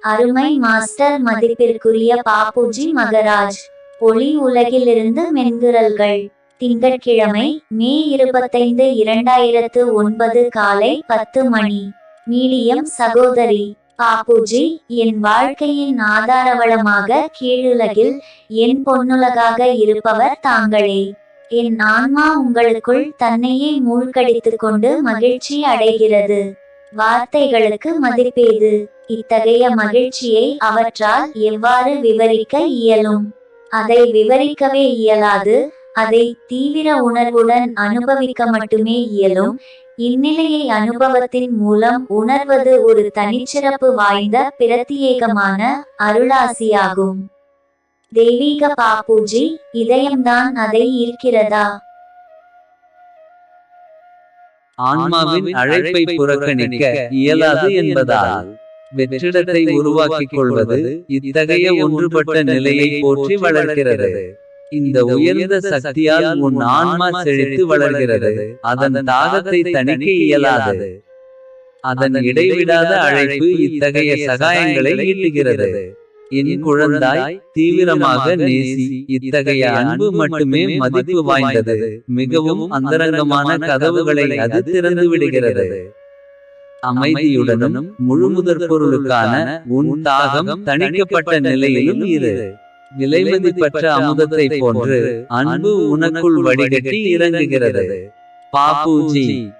அருமை மாஸ்டர் மதிப்பிற்குரிய பாப்புஜி மகராஜ். ஒளி உலகிலிருந்து மென்குரல்கள். திங்கட்கிழமை மே இருபத்தைந்து இரண்டாயிரத்து ஒன்பது காலை பத்து மணி. மீடியம் சகோதரி பாப்புஜி என் வாழ்க்கையின் ஆதாரவளமாக கீழுலகில் என் பொன்னுலகாக இருப்பவர் தாங்களே. என் ஆன்மா உங்களுக்குள் தன்னையே மூழ்கடித்துக் கொண்டு மகிழ்ச்சி அடைகிறது. வார்த்தைகளுக்கு மதிப்பேது. இத்தகைய மகிழ்ச்சியை அவற்றால் எவ்வாறு விவரிக்க இயலும்? அதை விவரிக்கவே இயலாது. அதை தீவிர உணர்வுடன் அனுபவிக்க மட்டுமே இயலும். இந்நிலையை அனுபவத்தின் மூலம் உணர்வது ஒரு தனிச்சிறப்பு வாய்ந்த பிரத்தியேகமான அருளாசியாகும். தெய்வீக பாப்பூஜி இதயம்தான் அதை ஈர்க்கிறதா? ஆன்மாவின் அழைப்பை புறக்கணிக்க இயலாது என்பதால் வெற்றிடத்தை உருவாக்கிக் கொள்வது இத்தகைய ஒன்றுபட்ட நிலையை போற்றி வளர்க்கிறது இந்த உயர்ந்த சக்தியால் உன் ஆன்மா செழித்து வளர்கிறது. அதன் தாகத்தை தணிக்க இயலாது. அதன் இடைவிடாத அழைப்பு இத்தகைய சகாயங்களை ஈட்டுகிறது. என் குழந்தாய் தீவிரமாக நேசி. இத்தகைய அன்பு மட்டுமே மதிப்பு வாய்ந்தது. மிகவும் அந்தரங்கமான கதவுகளை அது திறந்து விடுகிறது. அமைதியுடனும் முழுமுதற் பொருளுக்கான உன் தாகம் தணிக்கப்பட்ட நிலையிலும் இரு. விலைமதிப்பற்ற அமுதத்தை போன்று அன்பு உனக்குள் வடிகட்டி இறங்குகிறது. பாப்புஜி